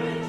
Amen.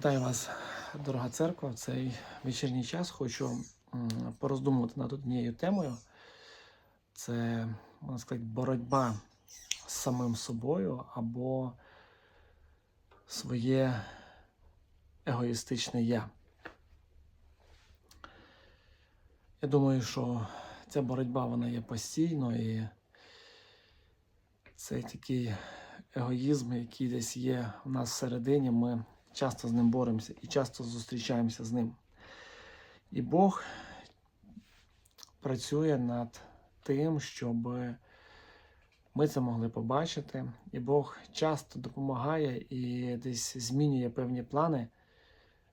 Вітаю вас, дорога церква. В цей вечірній час хочу пороздумувати над однією темою. Це, можна сказати, боротьба з самим собою або своє егоїстичне я. Я думаю, що ця боротьба вона є постійно і це такий егоїзм, який десь є в нас всередині. Ми часто з ним боремося і часто зустрічаємося з ним. І Бог працює над тим, щоб ми це могли побачити. І Бог часто допомагає і десь змінює певні плани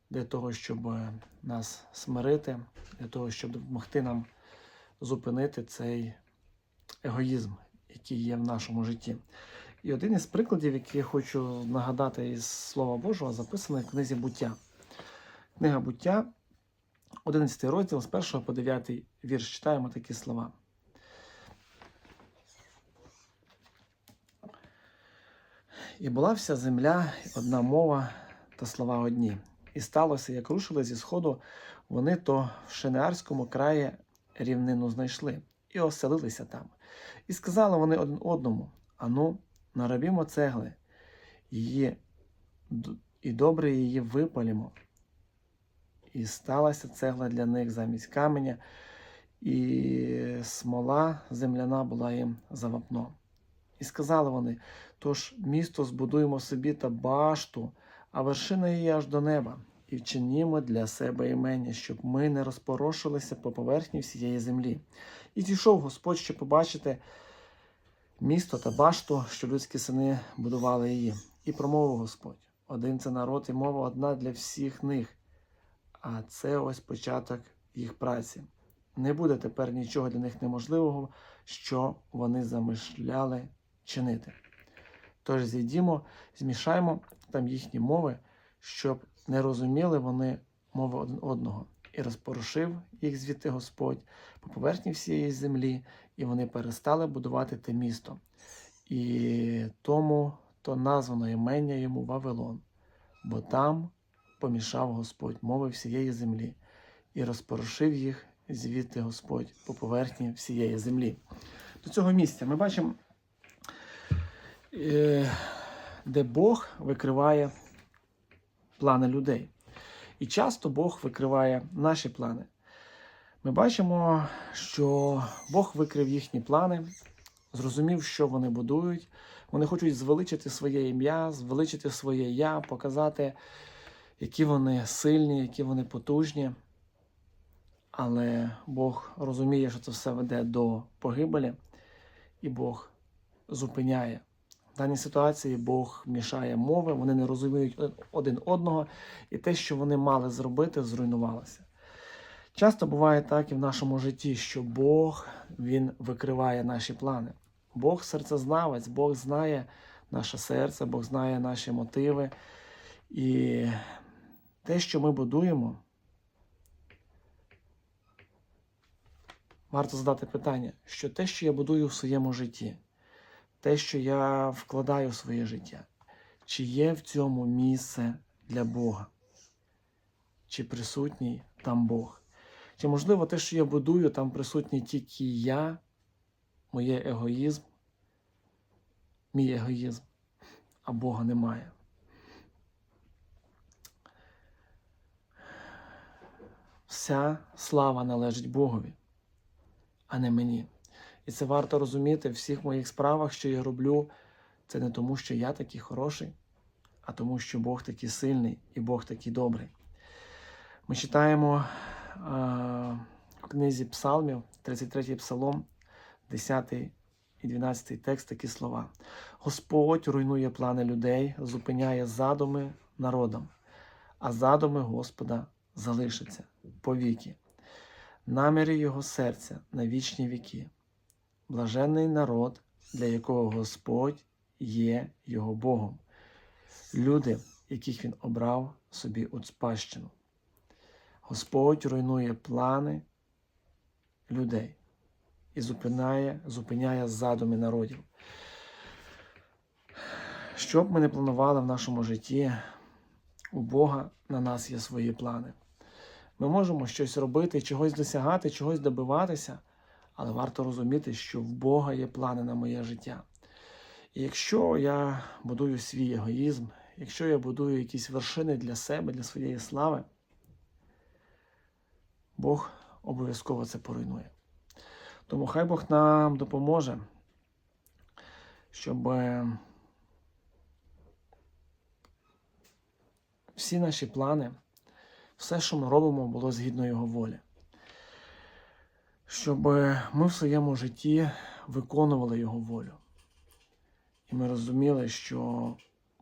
для того, щоб нас смирити, для того, щоб допомогти нам зупинити цей егоїзм, який є в нашому житті. І один із прикладів, який я хочу нагадати із Слова Божого, записаний в книзі буття. Книга буття, 11 розділ з 1 по 9 вірш. Читаємо такі слова. І була вся земля, одна мова та слова одні. І сталося, як рушили зі сходу, вони то в Шенеарському краї рівнину знайшли і оселилися там. І сказали вони один одному: Ану, наробімо цегли, її, і добре її випалімо. І сталася цегла для них замість каменя, і смола земляна була їм за вапно. І сказали вони: тож місто збудуємо собі та башту, а вершина її аж до неба, і вчинімо для себе імення, щоб ми не розпорошилися по поверхні всієї землі. І зійшов Господь, щоб побачити місто та башту, що людські сини будували її. І промовив Господь: один це народ і мова одна для всіх них, а це ось початок їх праці. Не буде тепер нічого для них неможливого, що вони замишляли чинити. Тож зійдімо, змішаємо там їхні мови, щоб не розуміли вони мови один одного, і розпорушив їх звідти Господь по поверхні всієї землі, і вони перестали будувати те місто. І тому то названо імення йому Вавилон, бо там помішав Господь мови всієї землі, і розпорушив їх звідти Господь по поверхні всієї землі. До цього місця ми бачимо, е, де Бог викриває плани людей. І часто Бог викриває наші плани. Ми бачимо, що Бог викрив їхні плани, зрозумів, що вони будують. Вони хочуть звеличити своє ім'я, звеличити своє я, показати, які вони сильні, які вони потужні. Але Бог розуміє, що це все веде до погибелі, і Бог зупиняє. В даній ситуації Бог мішає мови, вони не розуміють один одного, і те, що вони мали зробити, зруйнувалося. Часто буває так і в нашому житті, що Бог Він викриває наші плани. Бог серцезнавець, Бог знає наше серце, Бог знає наші мотиви. І те, що ми будуємо, варто задати питання, що те, що я будую в своєму житті, те, що я вкладаю в своє життя, чи є в цьому місце для Бога? Чи присутній там Бог? Чи можливо те, що я будую, там присутній тільки я, моє егоїзм, мій егоїзм, а Бога немає? Вся слава належить Богові, а не мені. І це варто розуміти в всіх моїх справах, що я роблю. Це не тому, що я такий хороший, а тому, що Бог такий сильний і Бог такий добрий. Ми читаємо в книзі Псалмів, 33 псалом, 10 і 12 текст такі слова. Господь руйнує плани людей, зупиняє задуми народом, а задуми Господа залишаться повіки. Наміри його серця на вічні віки. Блаженний народ, для якого Господь є його Богом, люди, яких він обрав собі у спадщину. Господь руйнує плани людей і зупиняє, зупиняє задуми народів. Що б ми не планували в нашому житті, у Бога на нас є свої плани. Ми можемо щось робити, чогось досягати, чогось добиватися, але варто розуміти, що в Бога є плани на моє життя. І якщо я будую свій егоїзм, якщо я будую якісь вершини для себе, для своєї слави, Бог обов'язково це поруйнує. Тому хай Бог нам допоможе, щоб е, всі наші плани, все, що ми робимо, було згідно Його волі. Щоб е, ми в своєму житті виконували Його волю. І ми розуміли, що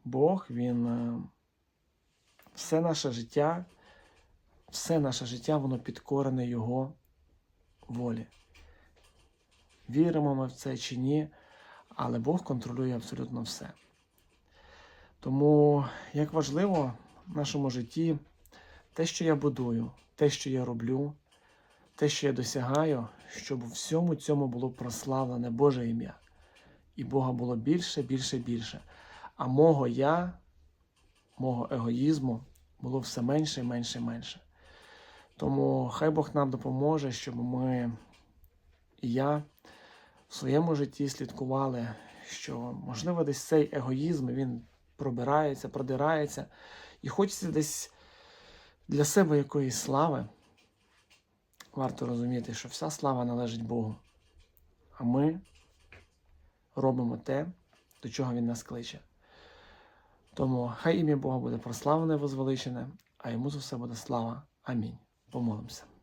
Бог, Він е, все наше життя, все наше життя, воно підкорене Його волі. Віримо ми в це чи ні, але Бог контролює абсолютно все. Тому як важливо в нашому житті те, що я будую, те, що я роблю, те, що я досягаю, щоб у всьому цьому було прославлене Боже ім'я. І Бога було більше, більше, більше. А мого я, мого егоїзму було все менше і менше менше. Тому хай Бог нам допоможе, щоб ми і я в своєму житті слідкували, що, можливо, десь цей егоїзм він пробирається, продирається, і хочеться десь для себе якоїсь слави. Варто розуміти, що вся слава належить Богу. А ми робимо те, до чого Він нас кличе. Тому хай ім'я Бога буде прославлене, возвеличене, а йому за все буде слава. Амінь. Umalımsın.